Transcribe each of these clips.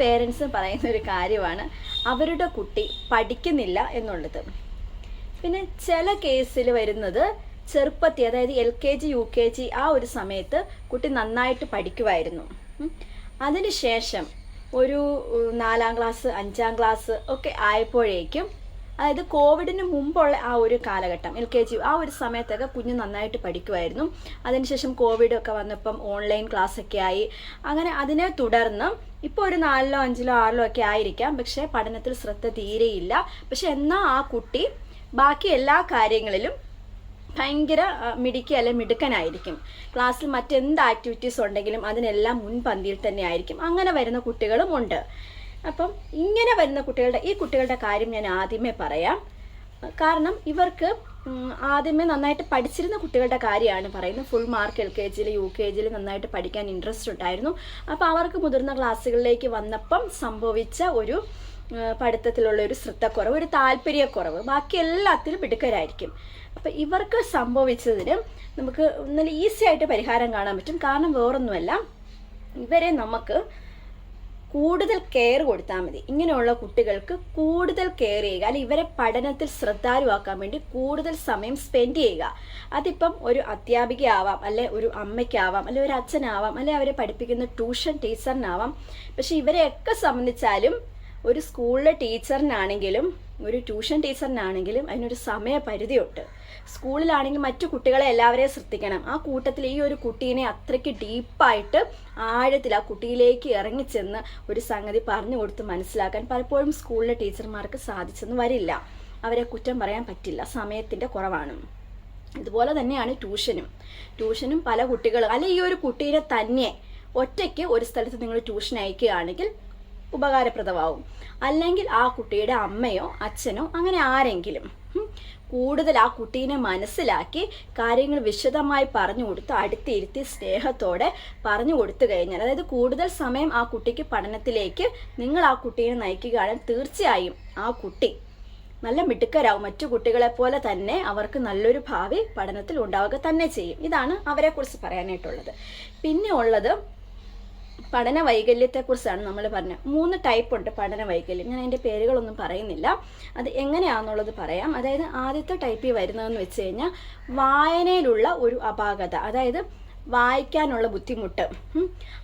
Parents പറയുന്ന ഒരു കാര്യമാണ്. അവരുടെ കുട്ടി പഠിക്കുന്നില്ല എന്നുള്ളത്. പിന്നെ ചില കേസിൽ വരുന്നത് ചെറുപ്പത്തി അതായത് L K G U K G ആ ഒരു സമയത്ത് കുട്ടി നന്നായിട്ട് പഠിക്കുമായിരുന്നു അതിനുശേഷം ഒരു നാലാം ക്ലാസ് അഞ്ചാം ക്ലാസ് ഒക്കെ ആയപ്പോഴേക്കും അതായത് കോവിഡിന് മുമ്പുള്ള ആ ഒരു കാലഘട്ടം എൽ കെ ജി ആ ഒരു സമയത്തൊക്കെ കുഞ്ഞ് നന്നായിട്ട് പഠിക്കുമായിരുന്നു. അതിനുശേഷം കോവിഡൊക്കെ വന്നപ്പം ഓൺലൈൻ ക്ലാസ് ഒക്കെ ആയി. അങ്ങനെ അതിനെ തുടർന്ന് ഇപ്പോൾ ഒരു നാലിലോ അഞ്ചിലോ ആറിലോ ഒക്കെ ആയിരിക്കാം. പക്ഷേ പഠനത്തിൽ ശ്രദ്ധ തീരെയില്ല. പക്ഷെ എന്നാൽ ആ കുട്ടി ബാക്കി എല്ലാ കാര്യങ്ങളിലും ഭയങ്കര മിടുക്കി അല്ലെ മിടുക്കനായിരിക്കും. ക്ലാസ്സിൽ മറ്റെന്ത് ആക്ടിവിറ്റീസ് ഉണ്ടെങ്കിലും അതിനെല്ലാം മുൻപന്തിയിൽ തന്നെ ആയിരിക്കും. അങ്ങനെ വരുന്ന കുട്ടികളും ഉണ്ട്. അപ്പം ഇങ്ങനെ വരുന്ന കുട്ടികളുടെ ഈ കുട്ടികളുടെ കാര്യം ഞാൻ ആദ്യമേ പറയാം. കാരണം ഇവർക്ക് ആദ്യമേ നന്നായിട്ട് പഠിച്ചിരുന്ന കുട്ടികളുടെ കാര്യമാണ് പറയുന്നത്. ഫുൾ മാർക്ക് എൽ കെ ജിയിൽ യു കെ ജിയിൽ നന്നായിട്ട് പഠിക്കാൻ ഇൻട്രസ്റ്റ് ഉണ്ടായിരുന്നു. അപ്പോൾ അവർക്ക് മുതിർന്ന ക്ലാസ്സുകളിലേക്ക് വന്നപ്പം സംഭവിച്ച ഒരു പഠിത്തത്തിലുള്ള ഒരു ശ്രദ്ധക്കുറവ് ഒരു താല്പര്യക്കുറവ് ബാക്കി എല്ലാത്തിലും മിടുക്കരായിരിക്കും. അപ്പം ഇവർക്ക് സംഭവിച്ചതിന് നമുക്ക് നല്ല ഈസി ആയിട്ട് പരിഹാരം കാണാൻ പറ്റും. കാരണം വേറൊന്നുമല്ല ഇവരെ നമുക്ക് കൂടുതൽ കെയർ കൊടുത്താൽ മതി. ഇങ്ങനെയുള്ള കുട്ടികൾക്ക് കൂടുതൽ കെയർ ചെയ്യുക. അല്ലെങ്കിൽ ഇവരെ പഠനത്തിൽ ശ്രദ്ധാലുവാക്കാൻ വേണ്ടി കൂടുതൽ സമയം സ്പെൻഡ് ചെയ്യുക. അതിപ്പം ഒരു അധ്യാപികയാവാം അല്ലെ ഒരു അമ്മയ്ക്കാവാം അല്ലെ ഒരു അച്ഛനാവാം അല്ലെ അവരെ പഠിപ്പിക്കുന്ന ട്യൂഷൻ ടീച്ചറിനാവാം പക്ഷെ ഇവരെയൊക്കെ സംബന്ധിച്ചാലും ഒരു സ്കൂളിലെ ടീച്ചറിനാണെങ്കിലും ഒരു ട്യൂഷൻ ടീച്ചറിനാണെങ്കിലും അതിനൊരു സമയപരിധിയുണ്ട്. സ്കൂളിലാണെങ്കിൽ മറ്റു കുട്ടികളെ എല്ലാവരെയും ശ്രദ്ധിക്കണം. ആ കൂട്ടത്തിൽ ഈ ഒരു കുട്ടീനെ അത്രയ്ക്ക് ഡീപ്പായിട്ട് ആഴത്തിൽ ആ കുട്ടിയിലേക്ക് ഇറങ്ങിച്ചെന്ന് ഒരു സംഗതി പറഞ്ഞു കൊടുത്ത് മനസ്സിലാക്കാൻ പലപ്പോഴും സ്കൂളിലെ ടീച്ചർമാർക്ക് സാധിച്ചെന്ന് വരില്ല. അവരെ കുറ്റം പറയാൻ പറ്റില്ല. സമയത്തിന്റെ കുറവാണ്. ഇതുപോലെ തന്നെയാണ് ട്യൂഷനും. ട്യൂഷനും പല കുട്ടികൾ അല്ലെ ഈ ഒരു കുട്ടീനെ തന്നെ ഒറ്റയ്ക്ക് ഒരു സ്ഥലത്ത് നിങ്ങൾ ട്യൂഷൻ അയക്കുകയാണെങ്കിൽ ഉപകാരപ്രദമാവും. അല്ലെങ്കിൽ ആ കുട്ടിയുടെ അമ്മയോ അച്ഛനോ അങ്ങനെ ആരെങ്കിലും കൂടുതൽ ആ കുട്ടീനെ മനസ്സിലാക്കി കാര്യങ്ങൾ വിശദമായി പറഞ്ഞു കൊടുത്ത് അടുത്തിരുത്തി സ്നേഹത്തോടെ പറഞ്ഞു കൊടുത്തു കഴിഞ്ഞാൽ അതായത് കൂടുതൽ സമയം ആ കുട്ടിക്ക് പഠനത്തിലേക്ക് നിങ്ങൾ ആ കുട്ടീനെ നയിക്കുകയാണെങ്കിൽ തീർച്ചയായും ആ കുട്ടി നല്ല മിടുക്കരാവും. മറ്റു കുട്ടികളെ പോലെ തന്നെ അവർക്ക് നല്ലൊരു ഭാവി പഠനത്തിൽ ഉണ്ടാവുക തന്നെ ചെയ്യും. ഇതാണ് അവരെക്കുറിച്ച് പറയാനായിട്ടുള്ളത്. പിന്നെ ഉള്ളത് പഠന വൈകല്യത്തെക്കുറിച്ചാണ് നമ്മൾ പറഞ്ഞത്. മൂന്ന് ടൈപ്പ് ഉണ്ട് പഠന വൈകല്യം ഞാൻ അതിന്റെ പേരുകളൊന്നും പറയുന്നില്ല. അത് എങ്ങനെയാണെന്നുള്ളത് പറയാം. അതായത് ആദ്യത്തെ ടൈപ്പിൽ വരുന്നതെന്ന് വെച്ച് കഴിഞ്ഞാൽ വായനയിലുള്ള ഒരു അപാകത അതായത് വായിക്കാനുള്ള ബുദ്ധിമുട്ട്.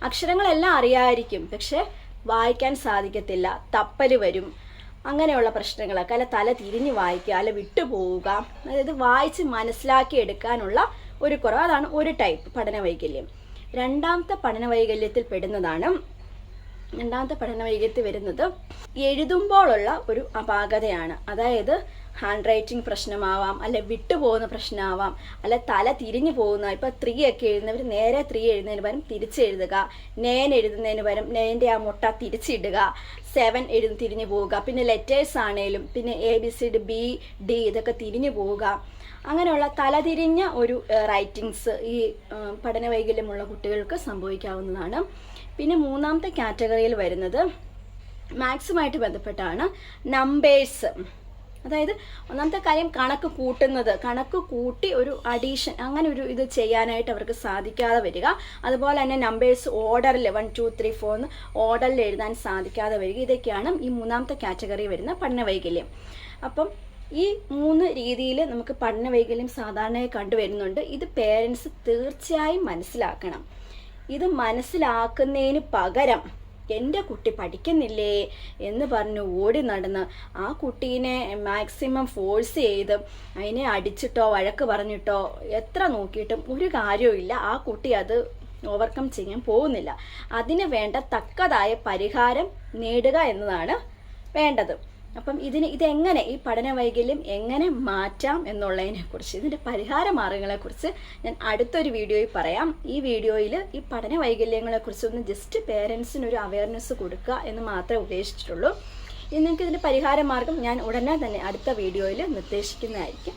അക്ഷരങ്ങളെല്ലാം അറിയായിരിക്കും പക്ഷെ വായിക്കാൻ സാധിക്കത്തില്ല. തപ്പൽ വരും. അങ്ങനെയുള്ള പ്രശ്നങ്ങളൊക്കെ. അല്ല തല തിരിഞ്ഞ് വായിക്കുക അല്ല വിട്ടുപോവുക അതായത് വായിച്ച് മനസ്സിലാക്കി എടുക്കാനുള്ള ഒരു കുറവ്. അതാണ് ഒരു ടൈപ്പ് പഠന വൈകല്യം രണ്ടാമത്തെ പഠന വൈകല്യത്തിൽ പെടുന്നതാണ് രണ്ടാമത്തെ പഠന വൈകല്യത്തിൽ വരുന്നത് എഴുതുമ്പോഴുള്ള ഒരു അപാകതയാണ്. അതായത് ഹാൻഡ് റൈറ്റിംഗ് പ്രശ്നമാവാം അല്ലെ വിട്ടുപോകുന്ന പ്രശ്നമാവാം അല്ലെ തല തിരിഞ്ഞു പോകുന്ന ഇപ്പൊ ത്രീ ഒക്കെ എഴുതുന്നവർ നേരെ ത്രീ എഴുതുന്നതിന് പകരം തിരിച്ചെഴുതുക നേൻ എഴുതുന്നതിന് പകരം നേന്റെ ആ മുട്ട തിരിച്ചിടുക സെവൻ എഴുതി തിരിഞ്ഞു പോവുക പിന്നെ ലെറ്റേഴ്സ് ആണേലും പിന്നെ A B C D B D ഇതൊക്കെ തിരിഞ്ഞു പോവുക. അങ്ങനെയുള്ള തലതിരിഞ്ഞ ഒരു റൈറ്റിങ്സ് ഈ പഠന വൈകല്യമുള്ള കുട്ടികൾക്ക് സംഭവിക്കാവുന്നതാണ്. പിന്നെ മൂന്നാമത്തെ കാറ്റഗറിയിൽ വരുന്നത് മാത്സുമായിട്ട് ബന്ധപ്പെട്ടാണ് നമ്പേഴ്സ് അതായത് ഒന്നാമത്തെ കാര്യം കണക്ക് കൂട്ടുന്നത്. കണക്ക് കൂട്ടി ഒരു അഡീഷൻ അങ്ങനെ ഒരു ഇത് ചെയ്യാനായിട്ട് അവർക്ക് സാധിക്കാതെ വരിക. അതുപോലെ തന്നെ നമ്പേഴ്സ് ഓർഡറിൽ വൺ ടു ത്രീ ഫോർ എന്ന് ഓർഡറിൽ എഴുതാൻ സാധിക്കാതെ വരിക. ഇതൊക്കെയാണ് ഈ മൂന്നാമത്തെ കാറ്റഗറി വരുന്ന പഠന വൈകല്യം അപ്പം ഈ മൂന്ന് രീതിയിൽ നമുക്ക് പഠന വൈകല്യം സാധാരണയായി കണ്ടുവരുന്നുണ്ട്. ഇത് പേരൻസ് തീർച്ചയായും മനസ്സിലാക്കണം. ഇത് മനസ്സിലാക്കുന്നതിന് പകരം എന്റെ കുട്ടി പഠിക്കുന്നില്ലേ? എന്ന് പറഞ്ഞ് ഓടി നടന്ന് ആ കുട്ടീനെ മാക്സിമം ഫോഴ്സ് ചെയ്ത് അതിനെ അടിച്ചിട്ടോ വഴക്ക് പറഞ്ഞിട്ടോ എത്ര നോക്കിയിട്ടും ഒരു കാര്യവുമില്ല ആ കുട്ടി അത് ഓവർകം ചെയ്യാൻ പോകുന്നില്ല. അതിന് വേണ്ട തക്കതായ പരിഹാരം നേടുക എന്നതാണ് വേണ്ടത്. അപ്പം ഇതിന് ഇതെങ്ങനെ ഈ പഠന വൈകല്യം എങ്ങനെ മാറ്റാം എന്നുള്ളതിനെ കുറിച്ച് ഇതിന്റെ പരിഹാര മാർഗങ്ങളെക്കുറിച്ച് ഞാൻ അടുത്തൊരു വീഡിയോയിൽ പറയാം. ഈ വീഡിയോയിൽ ഈ പഠന വൈകല്യങ്ങളെക്കുറിച്ച് ഒന്ന് ജസ്റ്റ് പേരൻസിന് ഒരു അവയർനെസ് കൊടുക്കുക എന്ന് മാത്രമേ ഉദ്ദേശിച്ചിട്ടുള്ളൂ. നിങ്ങൾക്ക് ഇതിന്റെ പരിഹാര മാർഗം ഞാൻ ഉടനെ തന്നെ അടുത്ത വീഡിയോയിൽ നിർദ്ദേശിക്കുന്നതായിരിക്കും.